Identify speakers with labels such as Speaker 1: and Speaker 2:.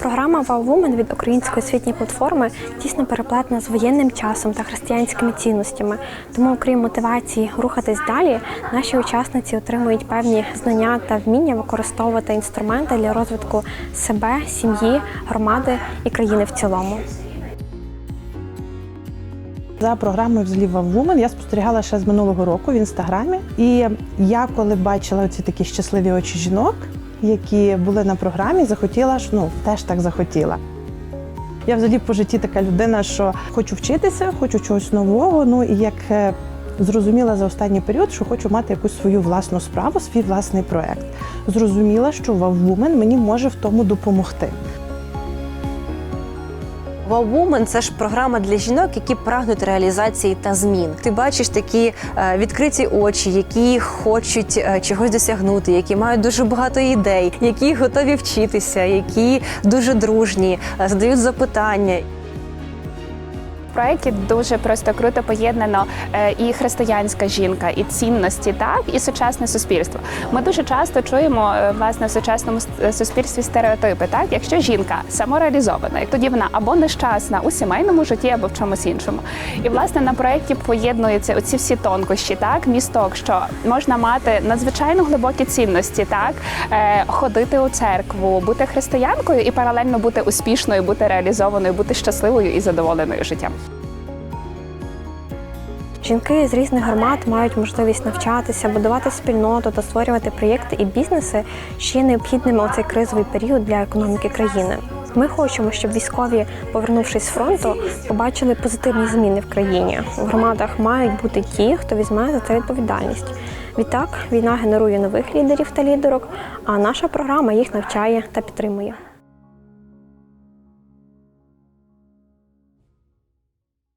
Speaker 1: Програма «Wow Women» від української освітньої платформи тісно переплетена з воєнним часом та християнськими цінностями. Тому, окрім мотивації рухатись далі, наші учасниці отримують певні знання та вміння використовувати інструменти для розвитку себе, сім'ї, громади і країни в цілому.
Speaker 2: За програмою «Взліва Woman» я спостерігала ще з минулого року в інстаграмі. І я, коли бачила ці такі щасливі очі жінок, які були на програмі, захотіла ж, ну теж так захотіла. Я взагалі по житті така людина, що хочу вчитися, хочу чогось нового. Ну і як е, зрозуміла за останній період, що хочу мати якусь свою власну справу, свій власний проект. Зрозуміла, що Ваввумен мені може в тому допомогти.
Speaker 3: Wow Woman – це ж програма для жінок, які прагнуть реалізації та змін. Ти бачиш такі е, відкриті очі, які хочуть е, чогось досягнути, які мають дуже багато ідей, які готові вчитися, які дуже дружні, е, задають запитання.
Speaker 4: Проєкті дуже просто круто поєднано е, і християнська жінка, і цінності, так і сучасне суспільство. Ми дуже часто чуємо е, власне в сучасному е, суспільстві стереотипи. Так, якщо жінка самореалізована, тоді вона або нещасна у сімейному житті, або в чомусь іншому. І власне на проєкті поєднуються оці всі тонкощі, так місток, що можна мати надзвичайно глибокі цінності, так ходити у церкву, бути християнкою і паралельно бути успішною, бути реалізованою, бути щасливою і задоволеною життям.
Speaker 1: Жінки з різних громад мають можливість навчатися, будувати спільноту та створювати проєкти і бізнеси, що необхідними у цей кризовий період для економіки країни. Ми хочемо, щоб військові, повернувшись з фронту, побачили позитивні зміни в країні. В громадах мають бути ті, хто візьме за це відповідальність. Відтак, війна генерує нових лідерів та лідерок, а наша програма їх навчає та підтримує.